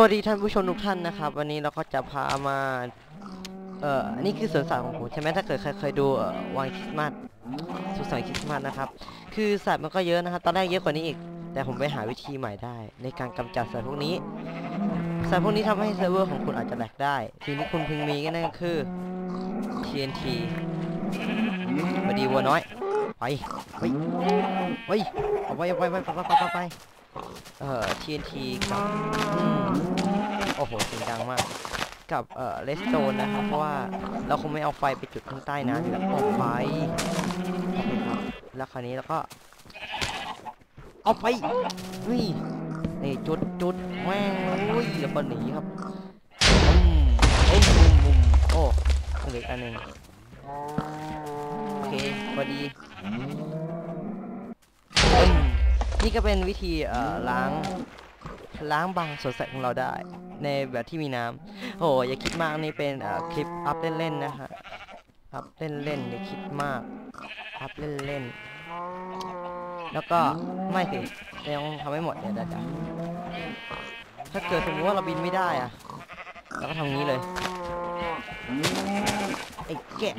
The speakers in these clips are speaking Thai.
วัสดีท่านผู้ชมทุกท่านนะครับ วันนี้เราก็จะพามา เอ่ออันนี้คือสวนสัตว์ของผมใช่ไหมถ้าเกิดใครเคยดูวันคริสต์มาสสุสันต์คริสต์มาสนะครับ คือสัตว์มันก็เยอะนะครับตอนแรกเยอะกว่านี้อีก แต่ผมไปหาวิธีใหม่ได้ ในการกำจัดสัตว์พวกนี้ สัตว์พวกนี้ทำให้เซิร์ฟเวอร์ของคุณอาจจะแหลกได้สิ่งที่คุณพึงมีก็นั่นก็คือ TNT สวัสดีวัวน้อยไปไปไปเอาไปเอาไปไปไปไปไปเอ่อ TNT กับ โอ้โหเสียงดังมาก กับเอ่อเลสโตนนะครับ เพราะว่าเราคงไม่เอาไฟไปจุดข้างใต้น้ำอยู่แล้วเอาไฟโอเคครับแล้วคราวนี้เราก็ เอาไปนี่นี่จุดจุดแม่งอุ้ยแล้วก็หนีครับอืมอืมอืมอืมโอ้เหลืออันหนึ่งโอเคพอดีนี่ก็เป็นวิธีเอ่อล้าง ล้างบางส่วนใสของเราได้ ในแบบที่มีน้ำโอ้อย่าคิดมากนี่เป็นคลิปอัพเล่นๆนะฮะอัพเล่นๆอย่าคิดมากอัพเล่นๆแล้วก็ไม่สิยังทำไม่หมดเดี๋ยวเดี๋ยวเดี๋ยวถ้าเกิดสมมติว่าเราบินไม่ได้อะเราก็ทำงี้เลยไอ้แกะ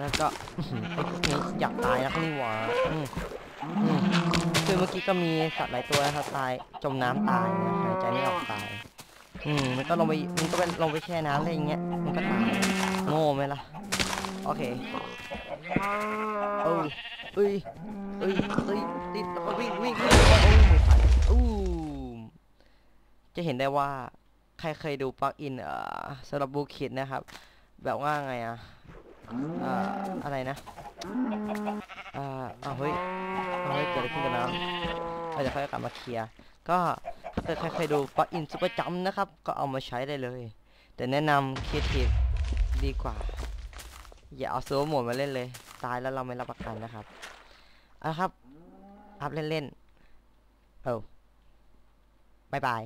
แล้วก็อื้อหือไอ้พวกนี้อยากตายนักนี่หว่า เมื่อกี้ก็มีสัตว์หลายตัวนะครับตายจมน้ำตายนะหายใจไม่ออกตาย อืมมันก็ลงไปมันก็เป็นลงไปแช่น้ำอะไรอย่างเงี้ยมันก็ตายโง่ไหมล่ะโอเคเออเอ้ยเอ้ยเอ้ยติดวิ่งวิ่งวิ่งโอ้ยไม่ทันอู้จะเห็นได้ว่าใครเคยดูปลั๊กอินเอ่อสำหรับบูคิดนะครับ แบบว่าไงอะเอ่ออะไรนะเอ่ออ้าเฮ้ย อ้าวเฮ้เกิดอะไรขึ้นกับน้ำเราจะค่อยกลับมาเคลียร์ ก็ถ้าเกิดใครเคยดูปลั๊กอินซูเปอร์จัมนะครับ ก็เอามาใช้ได้เลย แต่แนะนำครีเอทีฟดีกว่า อย่าเอาซูเปอร์โหมดมาเล่นเลย ตายแล้วเราไม่รับประกันนะครับเอาละครับอัพเล่นๆ เออบายบาย